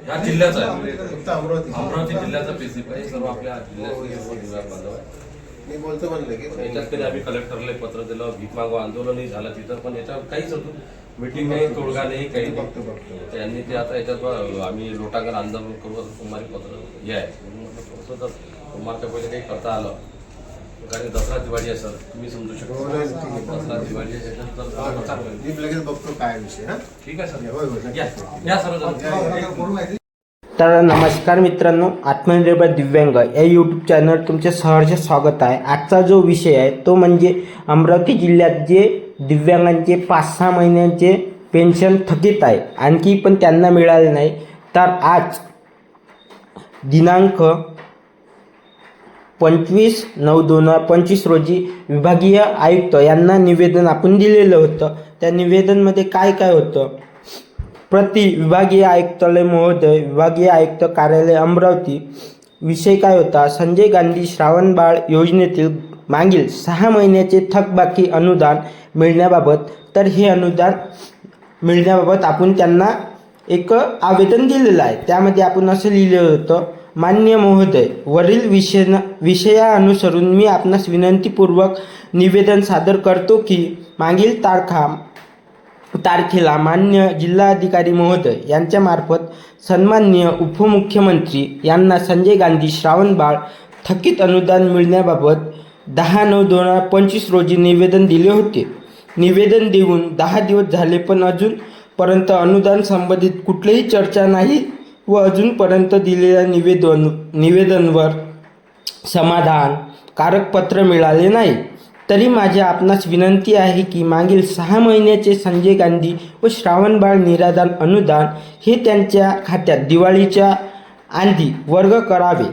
ह्या जिल्ह्याचा अमरावती. अमरावती जिल्ह्याचा पीसीप आहे. सर्व आपल्या मी बोलतो म्हणलं की याच्यात कधी आम्ही कलेक्टरला पत्र दिलं भीक मागो आंदोलनही झालं तिथं पण याच्यावर काहीच होतं मिटिंग नाही तोडगा नाही काही बघतो बघतो. त्यांनी ते आता याच्यात आम्ही लोटांगण आंदोलन करू असं सोमवारी पत्र हे आहे. म्हणून म्हटलं थोडंसं सोमवारच्या पहिले काही करता आलं कारण दसरा दिवाळी आहे सर तुम्ही समजू हो, शकता आहे. दसरा दिवाळी आहे त्याच्यानंतर. मी लगेच बघतो काय विषय हा ठीक आहे सर होय. या जण. तर नमस्कार मित्रांनो आत्मनिर्भर दिव्यांग या यूट्यूब चॅनल तुमचे सहर्ष स्वागत आहे आजचा जो विषय आहे तो म्हणजे अमरावती जिल्ह्यात जे दिव्यांगांचे पाच सहा महिन्यांचे पेन्शन थकीत आहे आणखी पण त्यांना मिळाले नाही तर आज दिनांक पंचवीस नऊ दोन हजार पंचवीस रोजी विभागीय आयुक्त यांना निवेदन आपण दिलेलं होतं. त्या निवेदनमध्ये काय काय होतं? प्रति विभागीय आयुक्तालय महोदय विभागीय आयुक्त कार्यालय अमरावती विषय काय होता? संजय गांधी श्रावणबाळ योजनेतील मागील सहा महिन्याचे थकबाकी अनुदान मिळण्याबाबत तर हे अनुदान मिळण्याबाबत आपण त्यांना एक आवेदन दिलेलं आहे. त्यामध्ये आपण असं लिहिलं होतं मान्य महोदय वरील विषय विषया अनुसरून मी आपणास विनंतीपूर्वक निवेदन सादर करतो की मागील तारखा तारखेला मान्य जिल्हाधिकारी महोदय यांच्यामार्फत सन्मान्य उपमुख्यमंत्री यांना संजय गांधी श्रावणबाळ थकीत अनुदान मिळण्याबाबत दहा नऊ दोन हजार पंचवीस रोजी निवेदन दिले होते. निवेदन देऊन दहा दिवस झाले पण अजूनपर्यंत अनुदान संबंधित कुठलीही चर्चा नाही. व अजूनपर्यंत दिलेल्या निवेदन निवेदनवर समाधान कारक पत्र मिळाले नाही. तरी माझी आपणास विनंती आहे की मागील सहा महिन्याचे संजय गांधी व श्रावणबाळ निराधार अनुदान हे त्यांच्या खात्यात दिवाळीच्या आधी वर्ग करावे.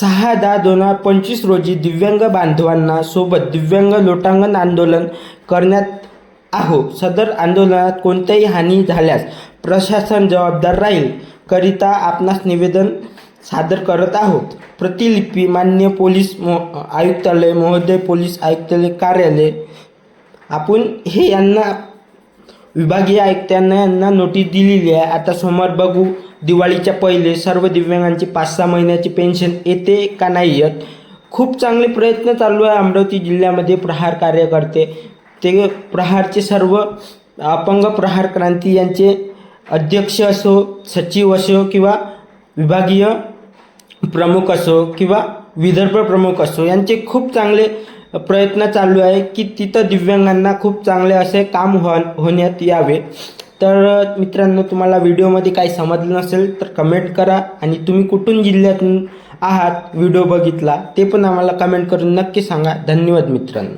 सहा दहा दोन हजार पंचवीस रोजी दिव्यांग बांधवांना सोबत दिव्यांग लोटांगण आंदोलन करण्यात आहो. सदर आंदोलनात कोणत्याही हानी झाल्यास प्रशासन जबाबदार राहील करिता आपणास निवेदन सादर करत आहोत. प्रतिलिपी मान्य पोलीस मो आयुक्तालय महोदय पोलीस आयुक्तालय कार्यालय. आपण हे यांना विभागीय आयुक्तांना यांना नोटीस दिलेली आहे. आता समोर बघू दिवाळीच्या पहिले सर्व दिव्यांगांची पाच सहा महिन्याची पेन्शन येते का नाही येत? खूप चांगले प्रयत्न चालू आहे अमरावती जिल्ह्यामध्ये प्रहार कार्यकर्ते. ते प्रहारचे सर्व अपंग प्रहार क्रांती यांचे अध्यक्ष असो सचिव असो किंवा विभागीय प्रमुख असो किंवा विदर्भ प्रमुख असो यांचे खूप चांगले प्रयत्न चालू आहे की तिथं दिव्यांगांना खूप चांगले असे काम हो होण्यात यावे. तर मित्रांनो तुम्हाला व्हिडिओमध्ये काही समजलं नसेल तर कमेंट करा आणि तुम्ही कुठून जिल्ह्यातून आहात व्हिडिओ बघितला ते पण आम्हाला कमेंट करून नक्की सांगा. धन्यवाद मित्रांनो.